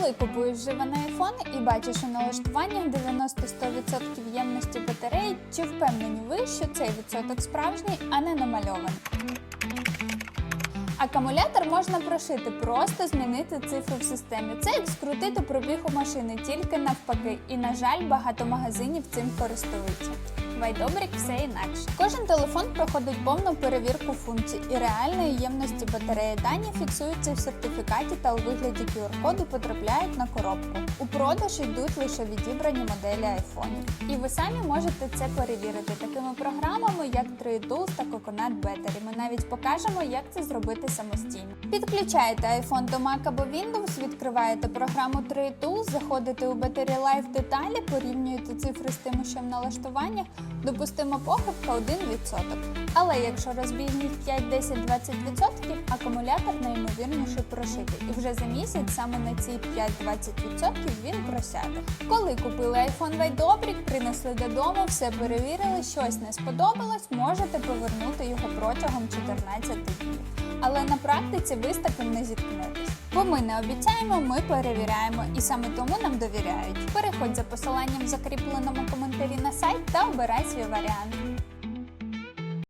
Коли купуєш вживаний iPhone і бачиш у налаштуваннях 90-100% ємності батареї, чи впевнені ви, що цей відсоток справжній, а не намальований? Акумулятор можна прошити, просто змінити цифру в системі. Це як скрутити пробіг у машини, тільки навпаки. І, на жаль, багато магазинів цим користуються. Вайдобрік все інакше. Кожен телефон проходить повну перевірку функцій і реальної ємності батареї. Дані фіксуються в сертифікаті та у вигляді QR-коду потрапляють на коробку. У продаж йдуть лише відібрані моделі айфонів. І ви самі можете це перевірити такими програмами, як 3Tools та Coconut Battery. Ми навіть покажемо, як це зробити самостійно. Підключаєте iPhone до Mac або Windows, відкриваєте програму 3Tools, заходите у Battery Life деталі, порівнюєте цифри з тими, що в налаштуваннях, допустима похибка 1%. Але якщо розбійність 5, 10, 20%, акумулятор найімовірніше прошитий. І вже за місяць саме на ці 5-20% він просяде. Коли купили iPhone Вайдобрік, принесли додому, все перевірили, щось не сподобалось, можете повернути його протягом 14 днів. Але на практиці ви з таким не зіткнетесь. Бо ми не обіцяємо, ми перевіряємо, і саме тому нам довіряють. Переходь за посиланням в закріпленому коментарі на сайт та обирай свій варіант.